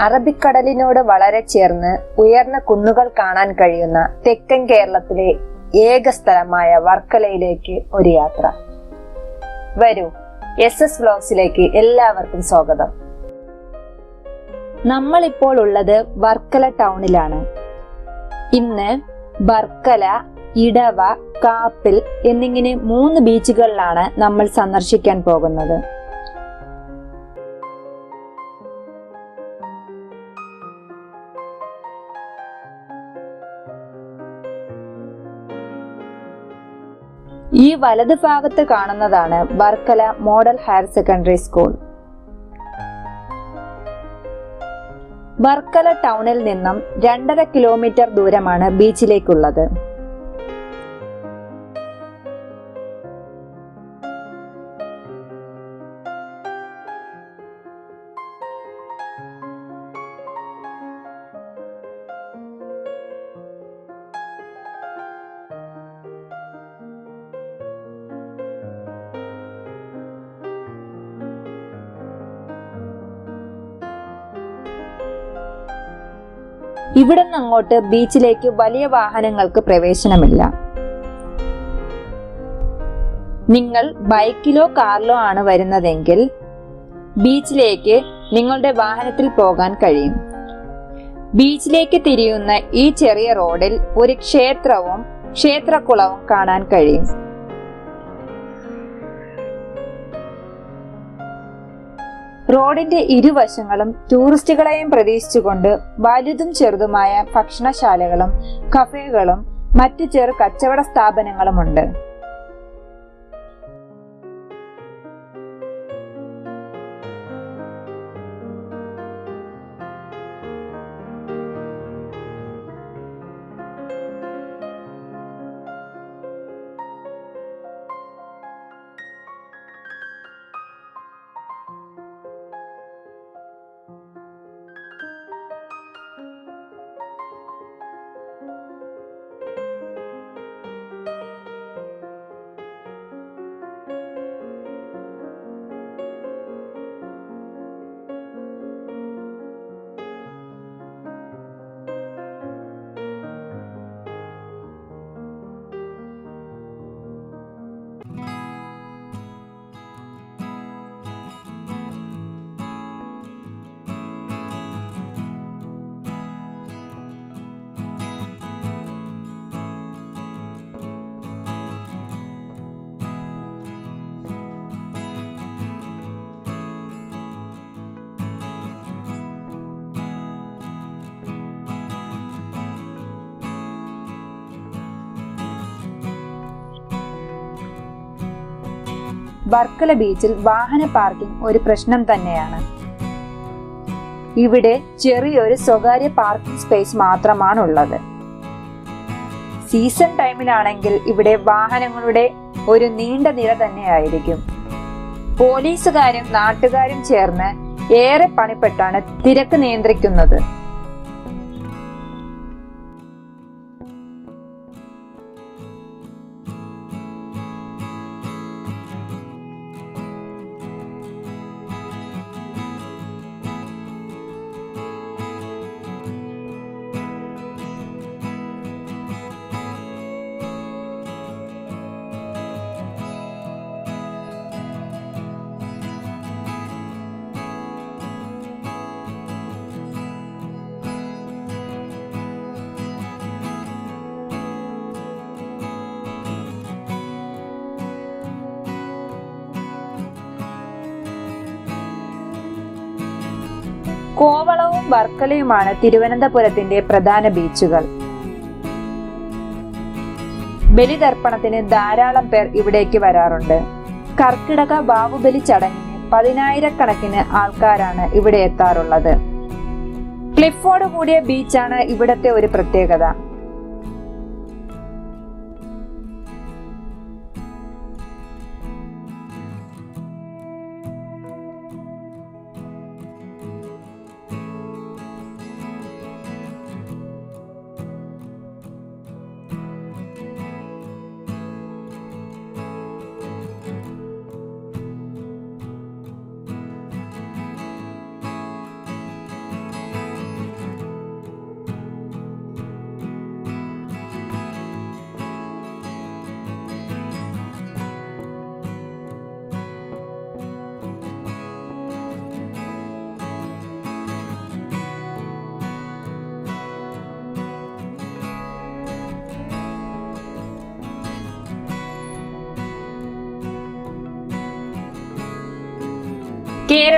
അറബിക്കടലിനോട് വളരെ ചേർന്ന് ഉയർന്ന കുന്നുകൾ കാണാൻ കഴിയുന്ന തെക്കൻ കേരളത്തിലെ ഏക സ്ഥലമായ വർക്കലയിലേക്ക് ഒരു യാത്ര. വരൂ എസ് എസ് വ്ലോഗ്സിലേക്ക് എല്ലാവർക്കും സ്വാഗതം. നമ്മൾ ഇപ്പോൾ ഉള്ളത് വർക്കല ടൗണിലാണ്. ഇന്ന് വർക്കല ഇടവ കാപ്പിൽ എന്നിങ്ങനെ മൂന്ന് ബീച്ചുകളിലാണ് നമ്മൾ സന്ദർശിക്കാൻ പോകുന്നത്. ഈ വലത് ഭാഗത്ത് കാണുന്നതാണ് Varkala model higher secondary school. Varkala ടൗണിൽ നിന്നും രണ്ടര കിലോമീറ്റർ ദൂരമാണ് ബീച്ചിലേക്കുള്ളത്. ഇവിടെ നിന്ന് അങ്ങോട്ട് ബീച്ചിലേക്ക് വലിയ വാഹനങ്ങൾക്ക് പ്രവേശനമില്ല. നിങ്ങൾ ബൈക്കിലോ കാറിലോ ആണ് വരുന്നതെങ്കിൽ ബീച്ചിലേക്ക് നിങ്ങളുടെ വാഹനത്തിൽ പോകാൻ കഴിയും. ബീച്ചിലേക്ക് തിരിയുന്ന ഈ ചെറിയ റോഡിൽ ഒരു ക്ഷേത്രവും ക്ഷേത്രക്കുളവും കാണാൻ കഴിയും. റോഡിന്റെ ഇരുവശങ്ങളും ടൂറിസ്റ്റുകളെയും പ്രതീക്ഷിച്ചുകൊണ്ട് വലുതും ചെറുതുമായ ഭക്ഷണശാലകളും കഫേകളും മറ്റു ചെറു കച്ചവട സ്ഥാപനങ്ങളുമുണ്ട്. വർക്കല ബീച്ചിൽ വാഹന പാർക്കിംഗ് ഒരു പ്രശ്നം തന്നെയാണ്. ഇവിടെ ചെറിയൊരു സ്വകാര്യ പാർക്കിംഗ് സ്പേസ് മാത്രമാണുള്ളത്. സീസൺ ടൈമിലാണെങ്കിൽ ഇവിടെ വാഹനങ്ങളുടെ ഒരു നീണ്ട നിര തന്നെയായിരിക്കും. പോലീസുകാരും നാട്ടുകാരും ചേർന്ന് ഏറെ പണിപ്പെട്ടാണ് തിരക്ക് നിയന്ത്രിക്കുന്നത്. കോവളവും വർക്കലയുമാണ് തിരുവനന്തപുരത്തിന്റെ പ്രധാന ബീച്ചുകൾ. ബലിതർപ്പണത്തിന് ധാരാളം പേർ ഇവിടേക്ക് വരാറുണ്ട്. കർക്കിടക ബാഹുബലി ചടങ്ങിന് പതിനായിരക്കണക്കിന് ആൾക്കാരാണ് ഇവിടെ എത്താറുള്ളത്. ക്ലിഫോട് കൂടിയ ബീച്ചാണ് ഇവിടത്തെ ഒരു പ്രത്യേകത.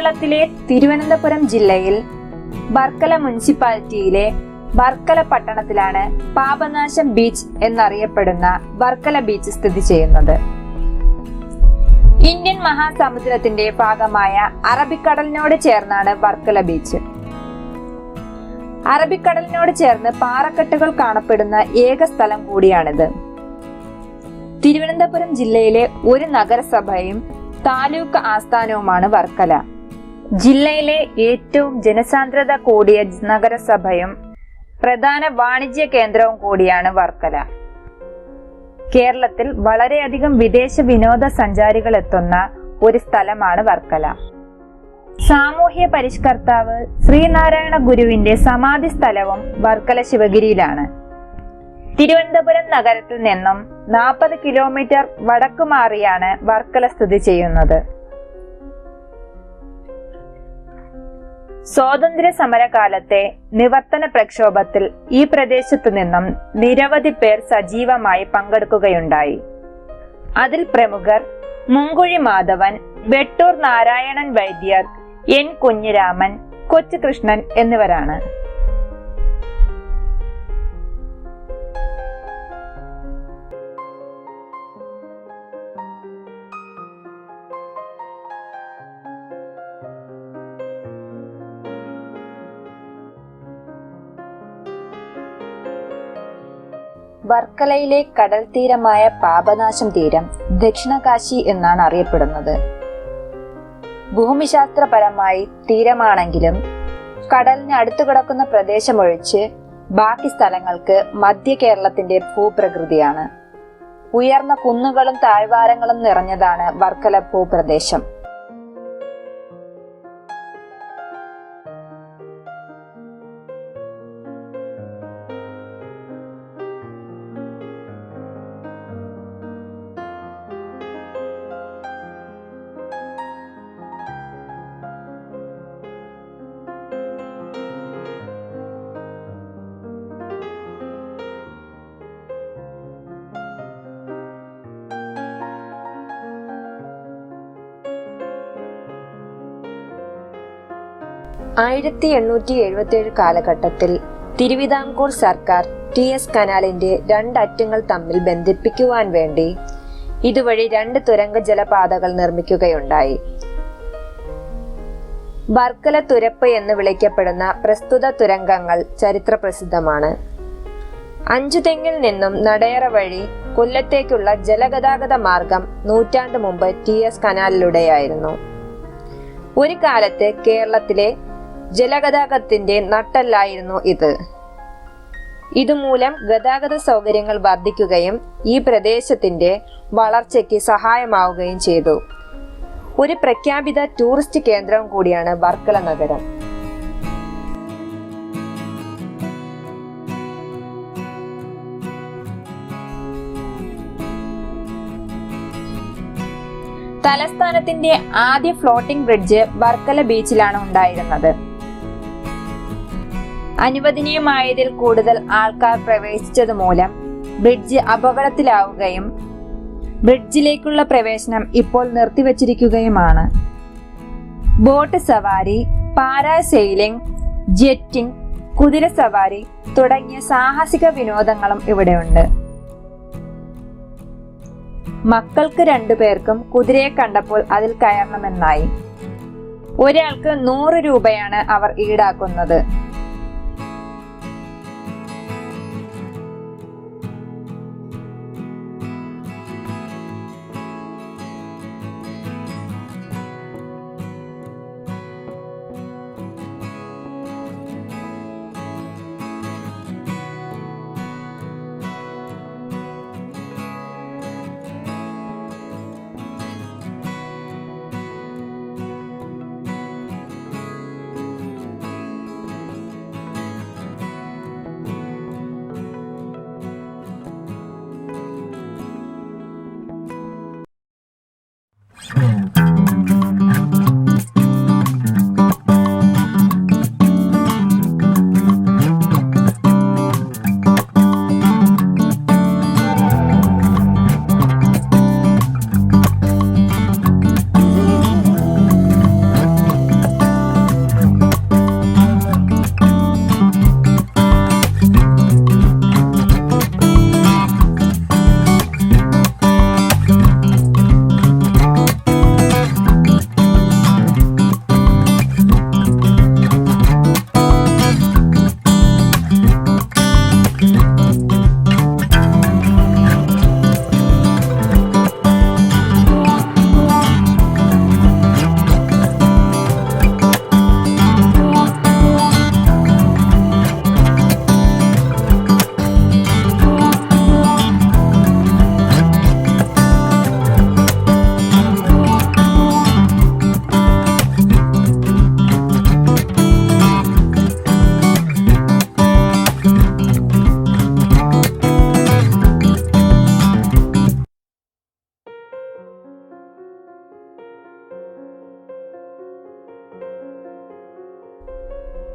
കേരളത്തിലെ തിരുവനന്തപുരം ജില്ലയിൽ ബർക്കല മുനിസിപ്പാലിറ്റിയിലെ ബർക്കല പട്ടണത്തിലാണ് പാപനാശം ബീച്ച് എന്നറിയപ്പെടുന്ന ബർക്കല ബീച്ച് സ്ഥിതി ചെയ്യുന്നത്. ഇന്ത്യൻ മഹാസമുദ്രത്തിന്റെ ഭാഗമായ അറബിക്കടലിനോട് ചേർന്നാണ് ബർക്കല ബീച്ച്. അറബിക്കടലിനോട് ചേർന്ന് പാറക്കെട്ടുകൾ കാണപ്പെടുന്ന ഏക സ്ഥലം കൂടിയാണിത്. തിരുവനന്തപുരം ജില്ലയിലെ ഒരു നഗരസഭയും താലൂക്ക് ആസ്ഥാനവുമാണ് വർക്കല ജില്ലയിലെ ഏറ്റവും ജനസാന്ദ്രത കൂടിയ നഗരസഭയും പ്രധാന വാണിജ്യ കേന്ദ്രവും കൂടിയാണ് വർക്കല. കേരളത്തിൽ വളരെയധികം വിദേശ വിനോദസഞ്ചാരികൾ എത്തുന്ന ഒരു സ്ഥലമാണ് വർക്കല. സാമൂഹ്യ പരിഷ്കർത്താവ് ശ്രീനാരായണ ഗുരുവിന്റെ സമാധി സ്ഥലവും വർക്കല ശിവഗിരിയിലാണ്. തിരുവനന്തപുരം നഗരത്തിൽ നിന്നും നാൽപ്പത് കിലോമീറ്റർ വടക്കുമാറിയാണ് വർക്കല സ്ഥിതി ചെയ്യുന്നത്. സ്വാതന്ത്ര്യ സമരകാലത്തെ നിവർത്തന പ്രക്ഷോഭത്തിൽ ഈ പ്രദേശത്തു നിന്നും നിരവധി പേർ സജീവമായി പങ്കെടുക്കുകയുണ്ടായി. അതിൽ പ്രമുഖർ മുങ്കുഴി മാധവൻ വെട്ടൂർ നാരായണൻ വൈദ്യർ എൻ കുഞ്ഞിരാമൻ കൊച്ചുകൃഷ്ണൻ എന്നിവരാണ്. വർക്കലയിലെ കടൽ തീരമായ പാപനാശം തീരം ദക്ഷിണകാശി എന്നാണ് അറിയപ്പെടുന്നത്. ഭൂമിശാസ്ത്രപരമായി തീരമാണെങ്കിലും കടലിന് അടുത്തു കിടക്കുന്ന പ്രദേശമൊഴിച്ച് ബാക്കി സ്ഥലങ്ങൾക്ക് മധ്യ കേരളത്തിന്റെ ഭൂപ്രകൃതിയാണ്. ഉയർന്ന കുന്നുകളും താഴ്വാരങ്ങളും നിറഞ്ഞതാണ് വർക്കല ഭൂപ്രദേശം. ആയിരത്തി എണ്ണൂറ്റി എഴുപത്തി ഏഴ് കാലഘട്ടത്തിൽ തിരുവിതാംകൂർ സർക്കാർ ടി എസ് കനാലിന്റെ രണ്ടറ്റങ്ങൾ തമ്മിൽ ബന്ധിപ്പിക്കുവാൻ വേണ്ടി ഇതുവഴി രണ്ട് തുരങ്ക ജലപാതകൾ നിർമ്മിക്കുകയുണ്ടായി. ബർക്കല തുരപ്പ് എന്ന് വിളിക്കപ്പെടുന്ന പ്രസ്തുത തുരങ്കങ്ങൾ ചരിത്ര പ്രസിദ്ധമാണ് അഞ്ചുതെങ്ങിൽ നിന്നും നടയറ വഴി കൊല്ലത്തേക്കുള്ള ജലഗതാഗത മാർഗം നൂറ്റാണ്ട് മുമ്പ് ടി എസ് കനാലിലൂടെയായിരുന്നു. ഒരു കാലത്ത് കേരളത്തിലെ ജലഗതാഗതത്തിന്റെ നട്ടല്ലായിരുന്നു ഇത്. ഇതുമൂലം ഗതാഗത സൗകര്യങ്ങൾ വർദ്ധിക്കുകയും ഈ പ്രദേശത്തിന്റെ വളർച്ചയ്ക്ക് സഹായമാവുകയും ചെയ്തു. ഒരു പ്രഖ്യാപിത ടൂറിസ്റ്റ് കേന്ദ്രം കൂടിയാണ് വർക്കല നഗരം. തലസ്ഥാനത്തിന്റെ ആദ്യ ഫ്ലോട്ടിംഗ് ബ്രിഡ്ജ് വർക്കല ബീച്ചിലാണ് ഉണ്ടായിരുന്നത്. അനുവദനീയമായതിൽ കൂടുതൽ ആൾക്കാർ പ്രവേശിച്ചത് മൂലം ബ്രിഡ്ജ് അപകടത്തിലാവുകയും ബ്രിഡ്ജിലേക്കുള്ള പ്രവേശനം ഇപ്പോൾ നിർത്തിവച്ചിരിക്കുകയുമാണ്. ബോട്ട് സവാരി പാരാസെയിലിംഗ് ജെറ്റിംഗ് കുതിര സവാരി തുടങ്ങിയ സാഹസിക വിനോദങ്ങളും ഇവിടെയുണ്ട്. മക്കൾക്ക് രണ്ടുപേർക്കും കുതിരയെ കണ്ടപ്പോൾ അതിൽ കയറണമെന്നായി. ഒരാൾക്ക് നൂറ് രൂപയാണ് അവർ ഈടാക്കുന്നത്.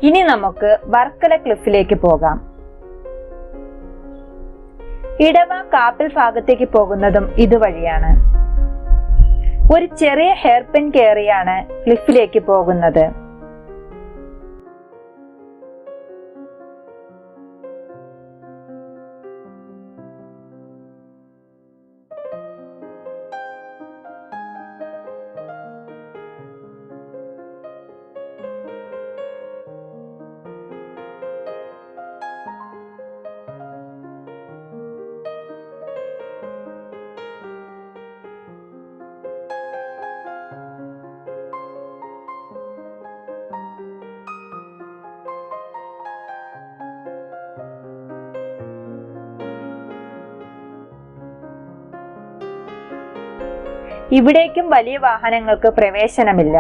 ഇനി നമുക്ക് വർക്കല ക്ലിഫിലേക്ക് പോകാം. ഇടവ കാപ്പിൽ ഭാഗത്തേക്ക് പോകുന്നതും ഇതുവഴിയാണ്. ഒരു ചെറിയ ഹെയർപിൻ കയറിയാണ് ക്ലിഫിലേക്ക് പോകുന്നത്. ഇവിടേക്കും വലിയ വാഹനങ്ങൾക്ക് പ്രവേശനമില്ല.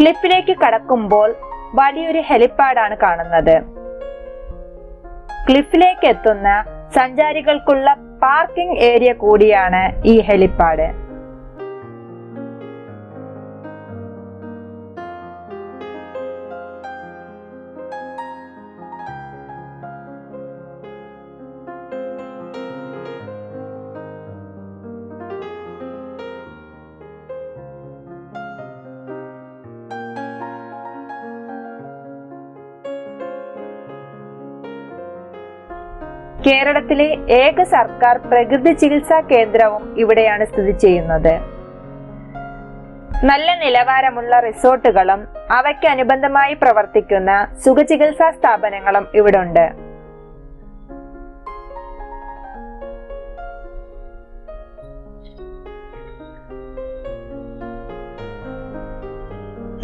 ക്ലിഫിലേക്ക് കടക്കുമ്പോൾ വലിയൊരു ഹെലിപ്പാഡാണ് കാണുന്നത്. ക്ലിഫിലേക്ക് എത്തുന്ന സഞ്ചാരികൾക്കുള്ള പാർക്കിംഗ് ഏരിയ കൂടിയാണ് ഈ ഹെലിപ്പാഡ്. കേരളത്തിലെ ഏക സർക്കാർ പ്രകൃതി ചികിത്സാ കേന്ദ്രവും ഇവിടെയാണ് സ്ഥിതി ചെയ്യുന്നത്. നല്ല നിലവാരമുള്ള റിസോർട്ടുകളും അവയ്ക്ക് അനുബന്ധമായി പ്രവർത്തിക്കുന്ന സുഖചികിത്സാ സ്ഥാപനങ്ങളും ഇവിടെ ഉണ്ട്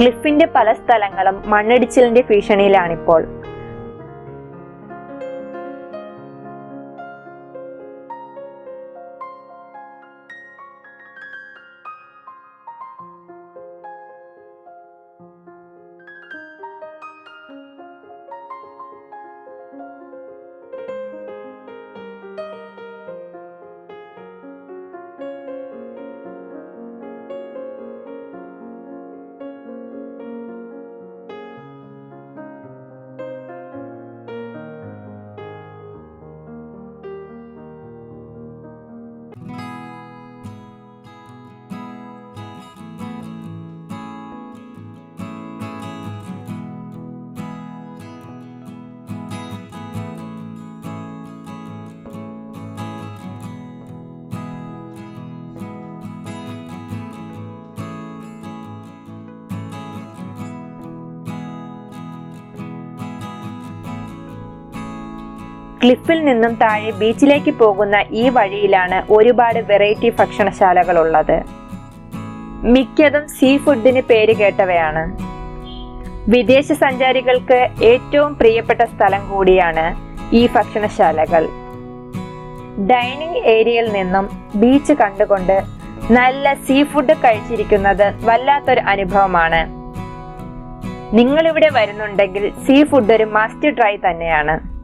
ക്ലിഫിന്റെ പല സ്ഥലങ്ങളും മണ്ണിടിച്ചിലിന്റെ ഭീഷണിയിലാണിപ്പോൾ. ക്ലിഫിൽ നിന്നും താഴെ ബീച്ചിലേക്ക് പോകുന്ന ഈ വഴിയിലാണ് ഒരുപാട് വെറൈറ്റി ഭക്ഷണശാലകൾ ഉള്ളത് മിക്കതും സീ ഫുഡിന് പേര് കേട്ടവയാണ്. വിദേശ സഞ്ചാരികൾക്ക് ഏറ്റവും പ്രിയപ്പെട്ട സ്ഥലം കൂടിയാണ് ഈ ഭക്ഷണശാലകൾ. ഡൈനിങ് ഏരിയയിൽ നിന്നും ബീച്ച് കണ്ടുകൊണ്ട് നല്ല സീ ഫുഡ് കഴിച്ചിരിക്കുന്നത് വല്ലാത്തൊരു അനുഭവമാണ്. നിങ്ങൾ ഇവിടെ വരുന്നുണ്ടെങ്കിൽ സീ ഫുഡ് ഒരു മസ്റ്റ് ട്രൈ തന്നെയാണ്.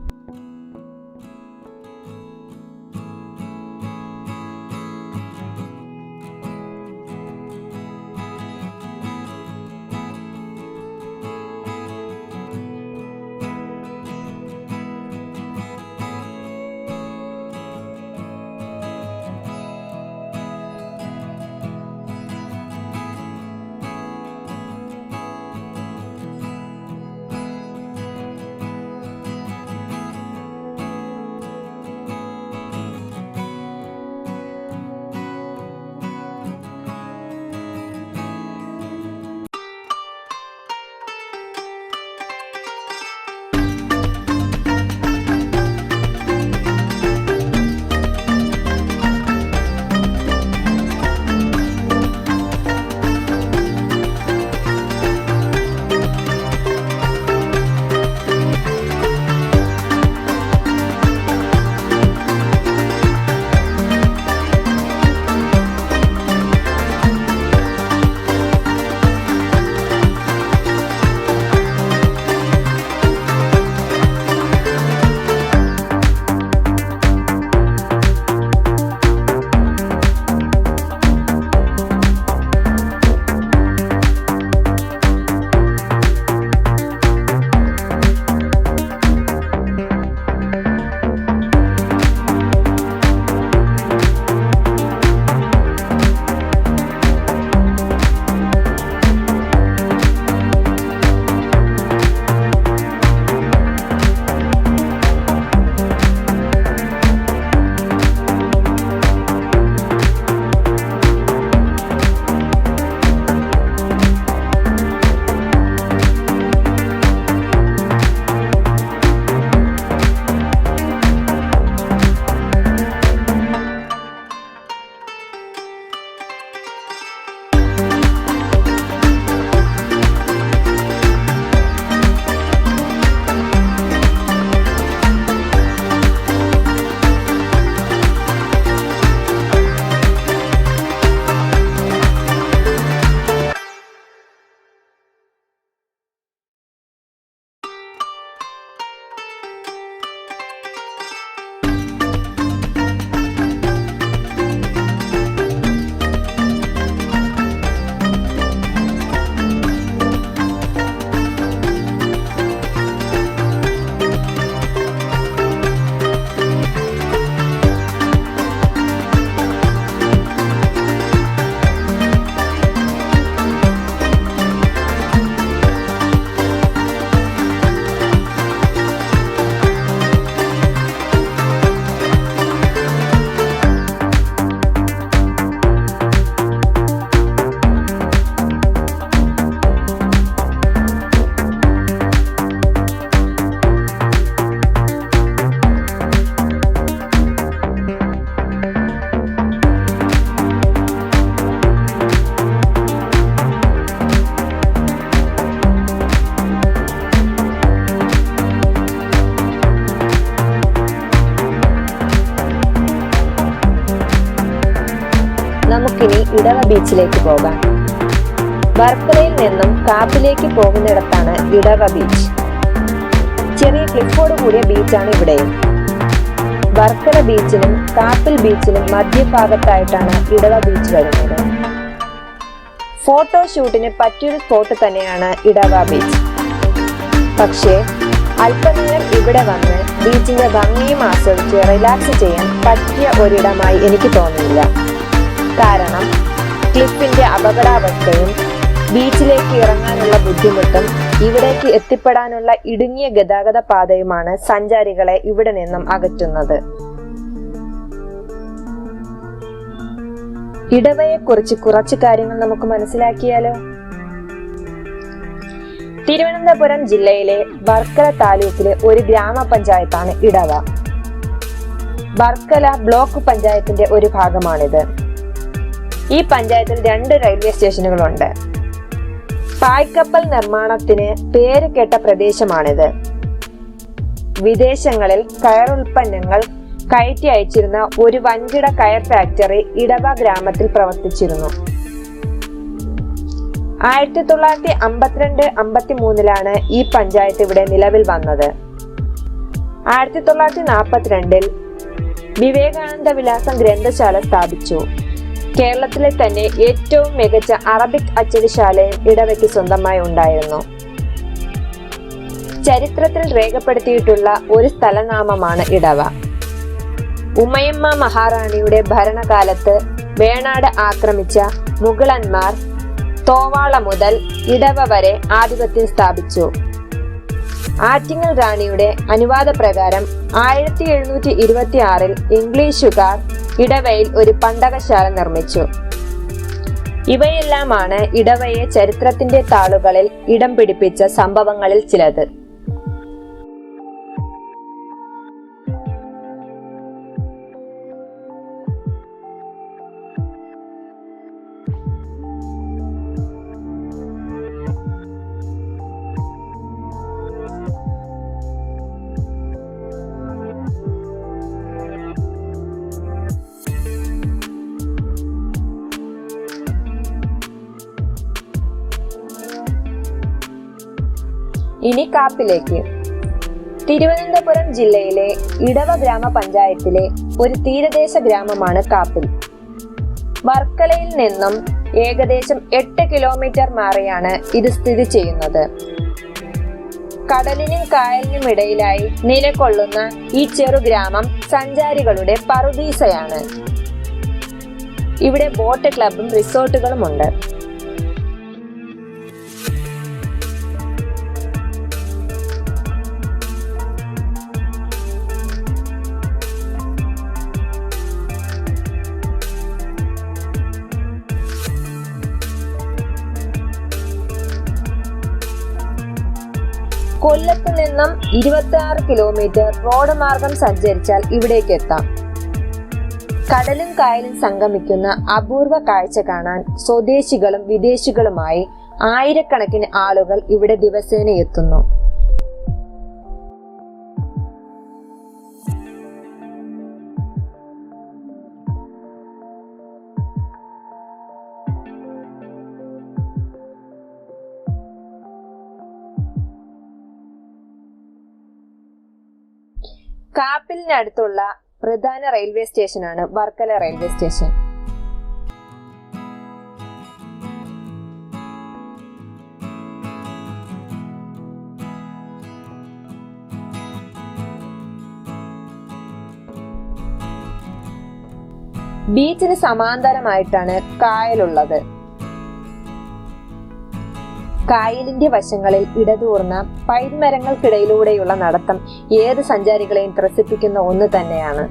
നമുക്കിനി ഇടവ ബീച്ചിലേക്ക് പോകാം. വർക്കലയിൽ നിന്നും കാപ്പിലേക്ക് പോകുന്നിടത്താണ് ഇടവ ബീച്ച്. ചെറിയ ക്ലിഫോട് കൂടിയ ബീച്ചാണ് ഇവിടെയും. വർക്കല ബീച്ചിലും കാപ്പിൽ ബീച്ചിലും മധ്യഭാഗത്തായിട്ടാണ് ഇടവ ബീച്ച് വരുന്നത്. ഫോട്ടോഷൂട്ടിന് പറ്റിയൊരു സ്പോട്ട് തന്നെയാണ് ഇടവ ബീച്ച്. പക്ഷേ അല്പനേരം ഇവിടെ വന്ന് ബീച്ചിന്റെ ഭംഗിയും ആസ്വദിച്ച് റിലാക്സ് ചെയ്യാൻ പറ്റിയ ഒരിടമായി എനിക്ക് തോന്നിയില്ല കാരണം ക്ലിഫിന്റെ അപകടാവസ്ഥയും ബീച്ചിലേക്ക് ഇറങ്ങാനുള്ള ബുദ്ധിമുട്ടും ഇവിടേക്ക് എത്തിപ്പെടാനുള്ള ഇടുങ്ങിയ ഗതാഗത പാതയുമാണ് സഞ്ചാരികളെ ഇവിടെ നിന്നും അകറ്റുന്നത്. ഇടവയെക്കുറിച്ച് കുറച്ച് കാര്യങ്ങൾ നമുക്ക് മനസ്സിലാക്കിയാലോ? തിരുവനന്തപുരം ജില്ലയിലെ വർക്കല താലൂക്കിലെ ഒരു ഗ്രാമപഞ്ചായത്താണ് ഇടവ. വർക്കല ബ്ലോക്ക് പഞ്ചായത്തിന്റെ ഒരു ഭാഗമാണിത്. ഈ പഞ്ചായത്തിൽ രണ്ട് റെയിൽവേ സ്റ്റേഷനുകളുണ്ട്. പായ്ക്കപ്പൽ നിർമ്മാണത്തിന് പേര് കേട്ട പ്രദേശമാണിത്. വിദേശങ്ങളിൽ കയർ ഉൽപ്പന്നങ്ങൾ കയറ്റി അയച്ചിരുന്ന ഒരു വൻകിട കയർ ഫാക്ടറി ഇടവ ഗ്രാമത്തിൽ പ്രവർത്തിച്ചിരുന്നു. ആയിരത്തി തൊള്ളായിരത്തി അമ്പത്തിരണ്ട് അമ്പത്തി മൂന്നിലാണ് ഈ പഞ്ചായത്ത് ഇവിടെ നിലവിൽ വന്നത്. ആയിരത്തി തൊള്ളായിരത്തി നാൽപ്പത്തിരണ്ടിൽ വിവേകാനന്ദ വിലാസം ഗ്രന്ഥശാല സ്ഥാപിച്ചു. കേരളത്തിലെ തന്നെ ഏറ്റവും മികച്ച അറബിക് അച്ചടിശാലയും ഇടവയ്ക്ക് സ്വന്തമായി ഉണ്ടായിരുന്നു. ചരിത്രത്തിൽ രേഖപ്പെടുത്തിയിട്ടുള്ള ഒരു സ്ഥലനാമമാണ് ഇടവ. ഉമയമ്മ മഹാറാണിയുടെ ഭരണകാലത്ത് വേണാട് ആക്രമിച്ച മുഗളന്മാർ തോവാള മുതൽ ഇടവ വരെ ആധിപത്യം സ്ഥാപിച്ചു. ആറ്റിങ്ങൽ റാണിയുടെ അനുവാദപ്രകാരം ആയിരത്തി എഴുന്നൂറ്റി ഇരുപത്തി ആറിൽ ഇംഗ്ലീഷുകാർ ഇടവയിൽ ഒരു പണ്ടകശാല നിർമ്മിച്ചു. ഇവയെല്ലാമാണ് ഇടവയെ ചരിത്രത്തിന്റെ താളുകളിൽ ഇടം പിടിപ്പിച്ച സംഭവങ്ങളിൽ ചിലത്. ഇനി കാപ്പിലേക്ക്. തിരുവനന്തപുരം ജില്ലയിലെ ഇടവ ഗ്രാമപഞ്ചായത്തിലെ ഒരു തീരദേശ ഗ്രാമമാണ് കാപ്പിൽ. വർക്കലയിൽ നിന്നും ഏകദേശം എട്ട് കിലോമീറ്റർ മാറിയാണ് ഇത് സ്ഥിതി ചെയ്യുന്നത്. കടലിനും കായലിനും ഇടയിലായി നിലകൊള്ളുന്ന ഈ ചെറുഗ്രാമം സഞ്ചാരികളുടെ പറുദീസയാണ് ഇവിടെ ബോട്ട് ക്ലബും റിസോർട്ടുകളും കൊല്ലത്ത് നിന്നും ഇരുപത്തി ആറ് കിലോമീറ്റർ റോഡ് മാർഗം സഞ്ചരിച്ചാൽ ഇവിടേക്ക് എത്താം. കടലും കായലും സംഗമിക്കുന്ന അപൂർവ കാഴ്ച കാണാൻ സ്വദേശികളും വിദേശികളുമായി ആയിരക്കണക്കിന് ആളുകൾ ഇവിടെ ദിവസേന എത്തുന്നു. കാപ്പിലിനടുത്തുള്ള പ്രധാന റെയിൽവേ സ്റ്റേഷനാണ് വർക്കല റെയിൽവേ സ്റ്റേഷൻ. ബീച്ചിന് സമാന്തരമായിട്ടാണ് കായലുള്ളത്. കായലിന്റെ വശങ്ങളിൽ ഇടതൂർന്ന പൈൻമരങ്ങൾക്കിടയിലൂടെയുള്ള നടത്തം ഏത് സഞ്ചാരികളെയും ത്രസിപ്പിക്കുന്ന ഒന്ന് തന്നെയാണ്.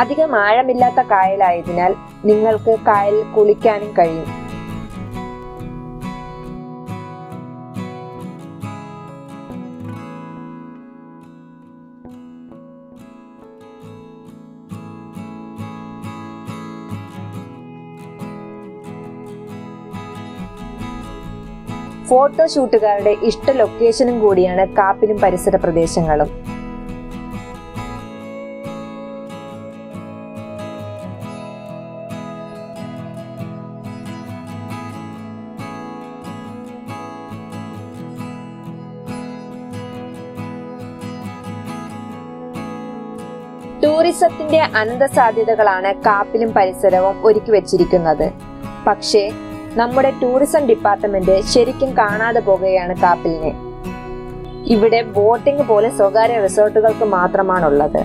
അധികം ആഴമില്ലാത്ത കായലായതിനാൽ നിങ്ങൾക്ക് കായലിൽ കുളിക്കാനും കഴിയും. ഫോട്ടോഷൂട്ടുകാരുടെ ഇഷ്ട ലൊക്കേഷനും കൂടിയാണ് കാപ്പിലും പരിസര പ്രദേശങ്ങളും. ടൂറിസത്തിന്റെ അനന്ത സാധ്യതകളാണ് കാപ്പിലും പരിസരവും ഒരുക്കി വെച്ചിരിക്കുന്നത്. പക്ഷേ നമ്മുടെ ടൂറിസം ഡിപ്പാർട്ട്മെന്റ് ശരിക്കും കാണാതെ പോകുകയാണ് കാപ്പിലിനെ. ഇവിടെ ബോട്ടിംഗ് പോലെ സ്വകാര്യ റിസോർട്ടുകൾക്ക് മാത്രമാണുള്ളത്.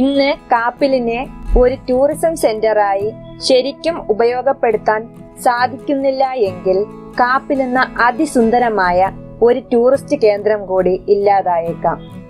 ഇന്ന് കാപ്പിലിനെ ഒരു ടൂറിസം സെന്ററായി ശരിക്കും ഉപയോഗപ്പെടുത്താൻ സാധിക്കുന്നില്ല എങ്കിൽ കാപ്പിൽ എന്ന അതിസുന്ദരമായ ഒരു ടൂറിസ്റ്റ് കേന്ദ്രം കൂടി ഇല്ലാതായേക്കാം.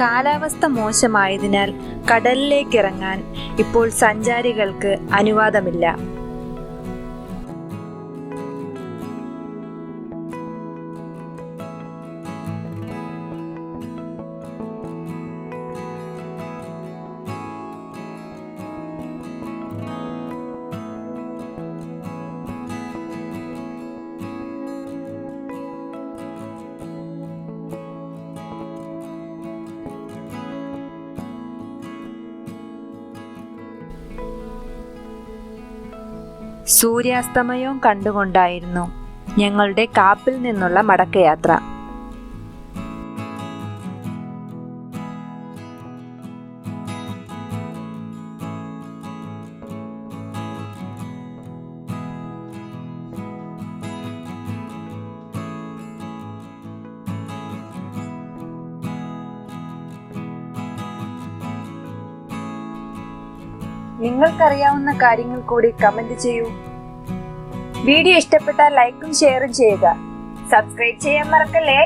കാലാവസ്ഥ മോശമായതിനാൽ കടലിലേക്കിറങ്ങാൻ ഇപ്പോൾ സഞ്ചാരികൾക്ക് അനുവാദമില്ല. സൂര്യാസ്തമയവും കണ്ടുകൊണ്ടായിരുന്നു ഞങ്ങളുടെ കാപ്പിൽ നിന്നുള്ള മടക്കയാത്ര നിങ്ങൾക്കറിയാവുന്ന കാര്യങ്ങൾ കൂടി കമന്റ് ചെയ്യൂ. വീഡിയോ ഇഷ്ടപ്പെട്ടാൽ ലൈക്കും ഷെയറും ചെയ്യുക. സബ്സ്ക്രൈബ് ചെയ്യാൻ മറക്കല്ലേ?